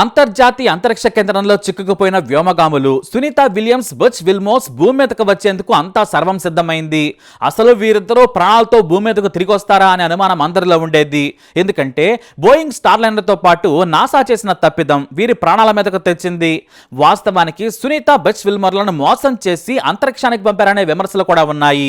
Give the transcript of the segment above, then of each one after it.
అంతర్జాతీయ అంతరిక్ష కేంద్రంలో చిక్కుకుపోయిన వ్యోమగాములు సునీత విలియమ్స్ బచ్ విల్మోస్ భూమి మీదకు వచ్చేందుకు అంతా సర్వం సిద్ధమైంది. అసలు వీరిద్దరూ ప్రాణాలతో భూమి మీదకు తిరిగి వస్తారా అనే అనుమానం అందరిలో ఉండేది. ఎందుకంటే బోయింగ్ స్టార్లైనర్తో పాటు నాసా చేసిన తప్పిదం వీరి ప్రాణాల మీదకు తెచ్చింది. వాస్తవానికి సునీత బచ్ విల్మర్లను మోసం చేసి అంతరిక్షానికి పంపారనే విమర్శలు కూడా ఉన్నాయి.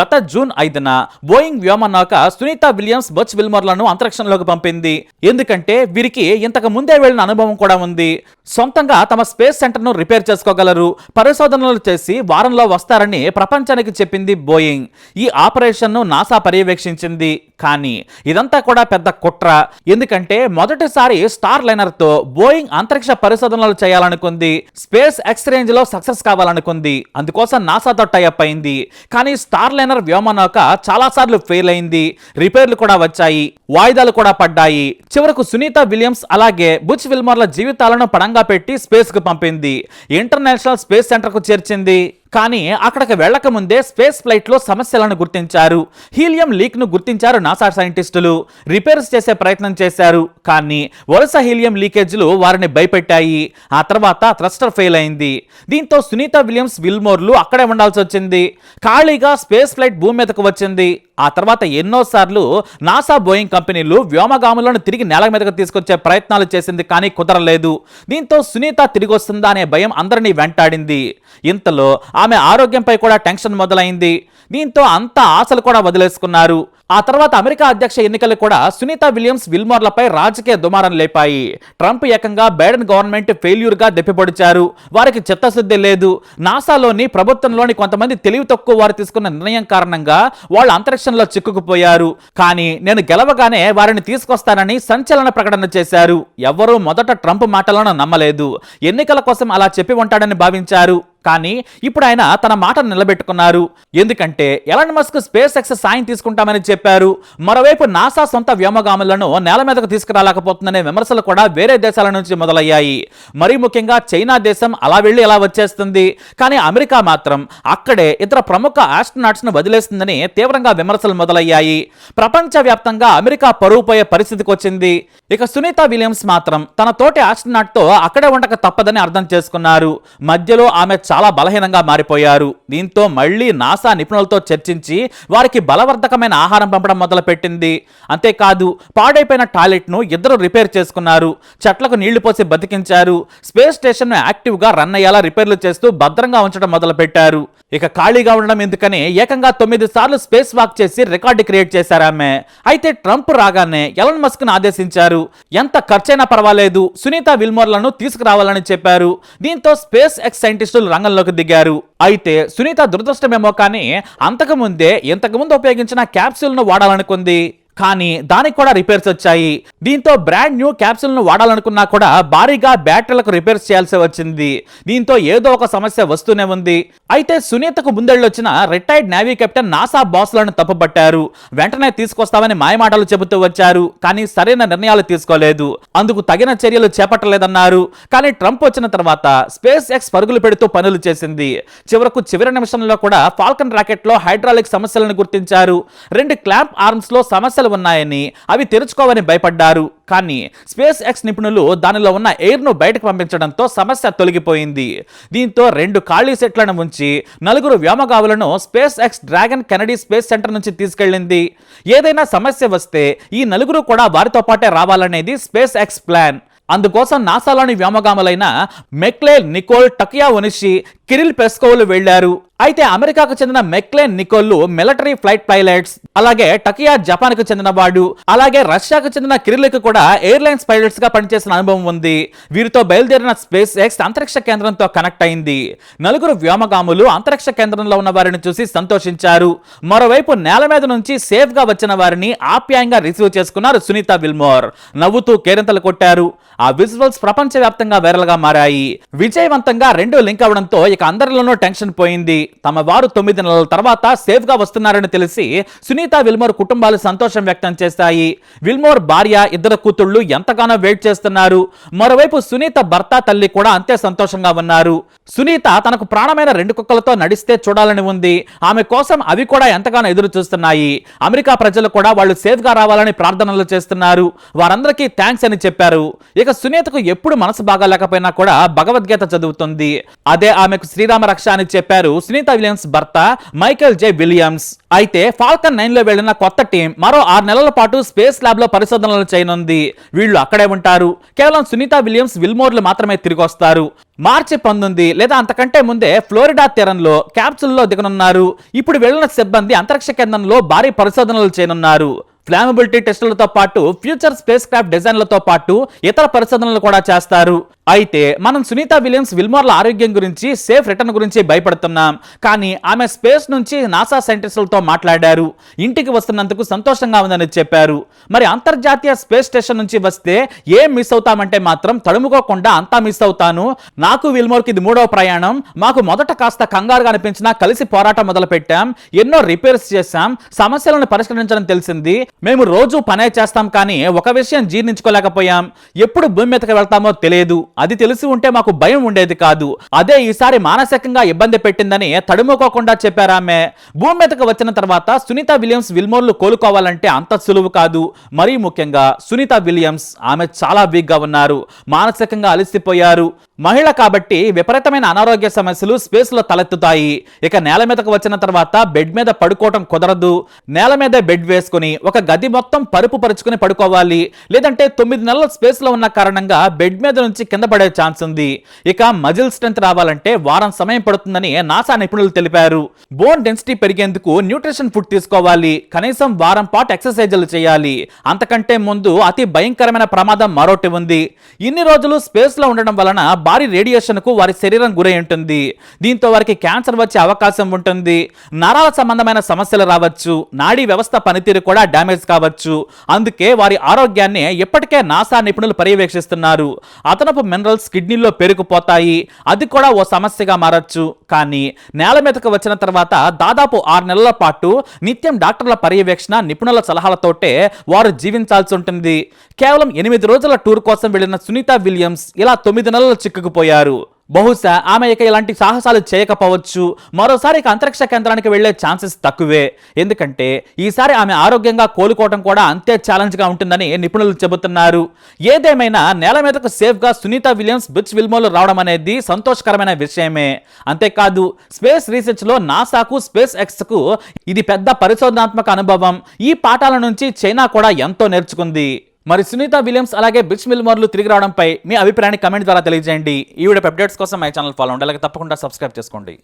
గత జూన్ ఐదున బోయింగ్ వ్యోమనౌక సునీత విలియమ్స్ బచ్ విల్మర్లను అంతరిక్షంలోకి పంపింది. ఎందుకంటే వీరికి ఇంతకు ముందే వెళ్ళిన అనుభవం కూడా ఉంది. సొంతంగా తమ స్పేస్ సెంటర్ను రిపేర్ చేసుకోగలరు. పరిశోధనలు చేసి వారంలో వస్తారని ప్రపంచానికి చెప్పింది బోయింగ్. ఈ ఆపరేషన్ను నాసా పర్యవేక్షించింది. కానీ ఇదంతా కూడా పెద్ద కుట్ర. ఎందుకంటే మొదటిసారి స్టార్ లైనర్తో బోయింగ్ అంతరిక్ష పరిశోధనలు చేయాలనుకుంది. Space ఎక్స్చేంజ్లో success కావాలనుకుంది. అందుకోసం నాసాతో టైఅప్ అయింది. కానీ స్టార్ లైనర్ వ్యోమనౌక చాలా సార్లు ఫెయిల్ అయింది. రిపేర్లు కూడా వచ్చాయి. వాయిదాలు కూడా పడ్డాయి. చివరకు సునీత విలియమ్స్ అలాగే బుచ్ విల్మర్ల జీవితాలను పడంగా పణంగా పెట్టి స్పేస్కు పంపింది. ఇంటర్నేషనల్ స్పేస్ సెంటర్కు చేర్చింది. కానీ అక్కడికి వెళ్ళక ముందే స్పేస్ ఫ్లైట్లో సమస్యలను గుర్తించారు. హీలియం లీక్ను గుర్తించారు నాసా సైంటిస్టులు. రిపేర్స్ చేసే ప్రయత్నం చేశారు. కానీ వరుస హీలియం లీకేజ్లు వారిని భయపెట్టాయి. ఆ తర్వాత థ్రస్టర్ ఫెయిల్ అయింది. దీంతో సునీత విలియమ్స్ విల్మోర్లు అక్కడే ఉండాల్సి వచ్చింది. ఖాళీగా స్పేస్ ఫ్లైట్ భూమి మీదకు వచ్చింది. ఆ తర్వాత ఎన్నోసార్లు నాసా బోయింగ్ కంపెనీలు వ్యోమగాములను తిరిగి నేల మీదకు తీసుకొచ్చే ప్రయత్నాలు చేసింది కానీ కుదరలేదు. దీంతో సునీత తిరిగి వస్తుందా అనే భయం అందరినీ వెంటాడింది. ఇంతలో ఆమె ఆరోగ్యంపై కూడా టెన్షన్ మొదలైంది. దీంతో అంత ఆశలు కూడా వదిలేసుకున్నారు. ఆ తర్వాత అమెరికా అధ్యక్ష ఎన్నికలు కూడా సునీత విలియమ్స్ విల్మోర్లపై రాజకీయ దుమారం లేపాయి. ట్రంప్ ఏకంగా బైడెన్ గవర్నమెంట్ ఫెయిల్యూర్గా దెప్పిపొడిచారు. వారికి చిత్తశుద్ధి లేదు. నాసాలోని ప్రభుత్వంలోని కొంతమంది తెలివి తక్కువ వారు తీసుకున్న నిర్ణయం కారణంగా వాళ్ళు అంతరిక్షంలో చిక్కుకుపోయారు. కానీ నేను గెలవగానే వారిని తీసుకొస్తానని సంచలన ప్రకటన చేశారు. ఎవరూ మొదట ట్రంప్ మాటలను నమ్మలేదు. ఎన్నికల కోసం అలా చెప్పి ఉంటాడని భావించారు. కానీ ఇప్పుడు ఆయన తన మాట నిలబెట్టుకున్నారు. ఎందుకంటే ఎలన్ మస్క్ స్పేస్ ఎక్స్ సాయం తీసుకుంటామని చెప్పారు. మరోవైపు నాసా సొంత వ్యోమగాములను నేల మీదకు తీసుకురాలేకపోతుందనే విమర్శలు కూడా వేరే దేశాల నుంచి మొదలయ్యాయి. మరీ ముఖ్యంగా చైనా దేశం అలా వెళ్ళి ఎలా వచ్చేస్తుంది? కానీ అమెరికా మాత్రం అక్కడే ఇతర ప్రముఖ ఆస్ట్రోనాట్స్ను వదిలేస్తుందని తీవ్రంగా విమర్శలు మొదలయ్యాయి. ప్రపంచవ్యాప్తంగా అమెరికా పరువు పోయే పరిస్థితికి వచ్చింది. ఇక సునీత విలియమ్స్ మాత్రం తన తోటి ఆస్ట్రోనాట్తో అక్కడే ఉండక తప్పదని అర్థం చేసుకున్నారు. మధ్యలో ఆమె చాలా బలహీనంగా మారిపోయారు. దీంతో మళ్ళీ నాసా నిపుణులతో చర్చించి వారికి బలవర్ధకమైన ఆహారం పంపడం మొదలుపెట్టింది. అంతేకాదు పాడైపోయిన టాయిలెట్ను ఇద్దరు రిపేర్ చేసుకున్నారు. చెట్లకు నీళ్ళు పోసి బతికించారు. స్పేస్ స్టేషన్ యాక్టివ్గా గా రన్ అయ్యేలా రిపేర్లు చేస్తూ భద్రంగా ఉంచడం మొదలు పెట్టారు ఇక ఖాళీగా ఉండడం ఎందుకని ఏకంగా తొమ్మిది సార్లు స్పేస్ వాక్ చేసి రికార్డు క్రియేట్ చేశారు ఆమె. అయితే ట్రంప్ రాగానే ఎలన్ మస్క్ను ఆదేశించారు. ఎంత ఖర్చైనా పర్వాలేదు. సునీత విల్మోర్లను తీసుకురావాలని చెప్పారు. దీంతో స్పేస్ ఎక్స్ సైంటిస్టులు రంగంలోకి దిగారు. అయితే సునీత దురదృష్టమేమో కానీ అంతకుముందే ఇంతకుముందు ఉపయోగించిన క్యాప్సూల్ను వాడాలనుకుంది. కానీ దానికి కూడా రిపేర్స్ వచ్చాయి. దీంతో బ్రాండ్ న్యూ క్యాప్సూల్ను వాడాలనుకున్నా కూడా భారీగా బ్యాటరీలకు రిపేర్స్ చేయాల్సి వచ్చింది. దీంతో ఏదో ఒక సమస్య వస్తూనే ఉంది. అయితే సునీతకు ముందెళ్ళొచ్చిన రిటైర్డ్ నేవీ కెప్టెన్ నాసా బాస్లను తప్పుపట్టారు. వెంటనే తీసుకొస్తామని మాయమాటలు చెబుతూ వచ్చారు. కానీ సరైన నిర్ణయాలు తీసుకోలేదు. అందుకు తగిన చర్యలు చేపట్టలేదన్నారు. కానీ ట్రంప్ వచ్చిన తర్వాత స్పేస్ ఎక్స్ పరుగులు పెడుతూ పనులు చేసింది. చివరకు చివరి నిమిషంలో కూడా ఫాల్కన్ రాకెట్లో హైడ్రాలిక్ సమస్యలను గుర్తించారు. రెండు క్లాంప్ ఆర్మ్స్లో సమస్యలు ఉన్నాయని అవి తెరుచుకోవని భయపడ్డారు. కానీ స్పేస్ ఎక్స్ నిపుణులు దానిలో ఉన్న ఎయిర్ను బయటకు పంపించడంతో సమస్య తొలగిపోయింది. దీంతో రెండు ఖాళీ సెట్లను ఉంచి నలుగురు వ్యోమగావులను SpaceX Dragon Kennedy Space Center నుంచి తీసుకెళ్ళింది. ఏదైనా సమస్య వస్తే ఈ నలుగురు కూడా వారితో పాటే రావాలనేది స్పేస్ ఎక్స్ ప్లాన్. అందుకోసం నాసాలోని వ్యోమగాములైన McClain Nichole Takuya Onishi Kirill పెస్కోవ్లు వెళ్ళారు అయితే అమెరికాకు చెందిన మెక్లేన్ నికోల్లు మిలిటరీ ఫ్లైట్ పైలట్స్ అలాగే టకియా జపాన్కు చెందిన వాడు అలాగే రష్యాకు చెందిన కిరిల్కు కూడా ఎయిర్లైన్స్ పైలట్స్గా పనిచేసిన అనుభవం ఉంది. వీరితో బయలుదేరిన స్పేస్ ఎక్స్ అంతరిక్ష కేంద్రంతో కనెక్ట్ అయింది. నలుగురు వ్యోమగాములు అంతరిక్ష కేంద్రంలో ఉన్న వారిని చూసి సంతోషించారు. మరోవైపు నేల మీద నుంచి సేఫ్గా వచ్చిన వారిని ఆప్యాయంగా రిసీవ్ చేసుకున్నారు సునీత విల్మోర్. నవ్వుతూ కేరింతలు కొట్టారు. ఆ విజువల్స్ ప్రపంచవ్యాప్తంగా వైరల్గా మారాయి. విజయవంతంగా రెండు లింక్ అవడంతో ఇక అందరిలోనూ టెన్షన్ పోయింది. తమ వారు తొమ్మిది నెలల తర్వాత సేఫ్గా వస్తున్నారని తెలిసి సునీత విల్మోర్ కుటుంబాలు సంతోషం వ్యక్తం చేశాయి. విల్మోర్ భార్య ఇద్దరు కూతుళ్ళు ఎంతగానో వెయిట్ చేస్తున్నారు. మరోవైపు సునీత భర్త తల్లి కూడా అంతే సంతోషంగా ఉన్నారు. సునీత తనకు ప్రాణమైన రెండు కుక్కలతో నడిస్తే చూడాలని ఉంది. ఆమె కోసం అవి కూడా ఎంతగానో ఎదురు చూస్తున్నాయి. అమెరికా ప్రజలు కూడా వాళ్ళు సేఫ్గా రావాలని ప్రార్థనలు చేస్తున్నారు. వారందరికీ థ్యాంక్స్ అని చెప్పారు. ఇక సునీతకు ఎప్పుడు మనసు బాగాలేకపోయినా కూడా భగవద్గీత చదువుతుంది. అదే ఆమెకు శ్రీరామ రక్ష అని చెప్పారు సునీత విలియమ్స్ భర్త మైకేల్ జే విలియమ్స్. అయితే ఫాల్కన్ నైన్లో వెళ్ళిన కొత్త టీం మరో ఆరు నెలల పాటు స్పేస్ ల్యాబ్లో పరిశోధనలు చేయనుంది. వీళ్ళు అక్కడే ఉంటారు. కేవలం సునీత విలియమ్స్ విల్మోర్లు మాత్రమే తిరిగి వస్తారు మార్చి పంతొమ్మిది లేదా అంతకంటే ముందే ఫ్లోరిడా తీరంలో క్యాప్సుల్లో దిగనున్నారు. ఇప్పుడు వెళ్ళిన సిబ్బంది అంతరిక్ష కేంద్రంలో భారీ పరిశోధనలు చేయనున్నారు. ఫ్లామబిలిటీ టెస్టులతో పాటు ఫ్యూచర్ స్పేస్ క్రాఫ్ట్ డిజైన్లతో పాటు ఇతర పరిశోధనలు కూడా చేస్తారు. అయితే మనం సునీత విలియమ్స్ విల్మోర్ల ఆరోగ్యం గురించి సేఫ్ రిటర్న్ గురించి భయపడుతున్నాం. కానీ ఆమె స్పేస్ నుంచి నాసా సైంటిస్టులతో మాట్లాడారు. ఇంటికి వస్తున్నందుకు సంతోషంగా ఉందని చెప్పారు. మరి అంతర్జాతీయ స్పేస్ స్టేషన్ నుంచి వస్తే ఏం మిస్ అవుతామంటే మాత్రం తడుముకోకుండా అంతా మిస్ అవుతాను. నాకు విల్మోర్కి ఇది మూడవ ప్రయాణం. మాకు మొదట కాస్త కంగారుగా అనిపించినా కలిసి పోరాటం మొదలు పెట్టాం ఎన్నో రిపేర్స్ చేశాం. సమస్యలను పరిష్కరించడం తెలిసింది. మేము రోజు పనే చేస్తాం కానీ ఒక విషయం జీర్ణించుకోలేకపోయాం. ఎప్పుడు భూమి మీదకి వెళ్తామో తెలియదు. అది తెలిసి ఉంటే మాకు భయం ఉండేది కాదు. అదే ఈసారి మానసికంగా ఇబ్బంది పెట్టిందని తడుముకోకుండా చెప్పారామె. భూమి మీదకి వచ్చిన తర్వాత సునీత విలియమ్స్ విల్మోర్లు కోలుకోవాలంటే అంత సులువు కాదు. మరీ ముఖ్యంగా సునీత విలియమ్స్ ఆమె చాలా వీక్గా ఉన్నారు. మానసికంగా అలసిపోయారు. మహిళ కాబట్టి విపరీతమైన అనారోగ్య సమస్యలు స్పేస్లో తలెత్తుతాయి. ఇక నేల మీదకు వచ్చిన తర్వాత బెడ్ మీద పడుకోవటం కుదరదు. నేల మీద బెడ్ వేసుకుని ఒక గది మొత్తం పరుపు పరుచుకుని పడుకోవాలి. లేదంటే తొమ్మిది నెలల స్పేస్లో ఉన్న కారణంగా బెడ్ మీద నుంచి కింద పడే ఛాన్స్ ఉంది. ఇక మజిల్ స్ట్రెంత్ రావాలంటే వారం సమయం పడుతుందని నాసా నిపుణులు తెలిపారు. బోన్ డెన్సిటీ పెరిగేందుకు న్యూట్రిషన్ ఫుడ్ తీసుకోవాలి. కనీసం వారం పాటు ఎక్సర్సైజులు చేయాలి. అంతకంటే ముందు అతి భయంకరమైన ప్రమాదం మరొకటి ఉంది. ఇన్ని రోజులు స్పేస్లో ఉండడం వలన భారీ రేడియేషన్కు వారి శరీరం గురై ఉంటుంది. దీంతో వారికి క్యాన్సర్ వచ్చే అవకాశం ఉంటుంది. నరాల సంబంధమైన సమస్యలు రావచ్చు. నాడీ వ్యవస్థ పనితీరు కూడా డ్యామేజ్ కావచ్చు. అందుకే వారి ఆరోగ్యాన్ని ఇప్పటికే నాసా నిపుణులు పర్యవేక్షిస్తున్నారు. అదనపు మినరల్స్ కిడ్నీలో పెరిగిపోతాయి అది కూడా ఓ సమస్యగా మారచ్చు. కానీ నేల మీదకు వచ్చిన తర్వాత దాదాపు ఆరు నెలల పాటు నిత్యం డాక్టర్ల పర్యవేక్షణ నిపుణుల సలహాలతోటే వారు జీవించాల్సి ఉంటుంది. కేవలం ఎనిమిది రోజుల టూర్ కోసం వెళ్ళిన సునీత విలియమ్స్ ఇలా తొమ్మిది నెలలు చిక్కుకుపోయారు. బహుశా ఆమె ఇక ఇలాంటి సాహసాలు చేయకపోవచ్చు. మరోసారి ఇక అంతరిక్ష కేంద్రానికి వెళ్ళే ఛాన్సెస్ తక్కువే. ఎందుకంటే ఈసారి ఆమె ఆరోగ్యంగా కోలుకోవడం కూడా అంతే ఛాలెంజ్గా ఉంటుందని నిపుణులు చెబుతున్నారు. ఏదేమైనా నేల మీదకు సేఫ్గా సునీత విలియమ్స్ బిచ్ విల్మోలు రావడం అనేది సంతోషకరమైన విషయమే. అంతేకాదు స్పేస్ రీసెర్చ్లో నాసాకు స్పేస్ ఎక్స్కు ఇది పెద్ద పరిశోధనాత్మక అనుభవం. ఈ పాఠాల నుంచి చైనా కూడా ఎంతో నేర్చుకుంది. మరి సునీత విలియమ్స్ అలాగే బిచ్ మిల్మర్లు తిరిగి రావడంపై మీ అభిప్రాయాన్ని కమెంట్ ద్వారా తెలియజేయండి. ఈ వీడియో అప్డేట్స్ కోసం మై ఛానల్ ఫాలో ఉండాలి అలాగే తప్పకుండా సబ్స్క్రైబ్ చేసుకోండి.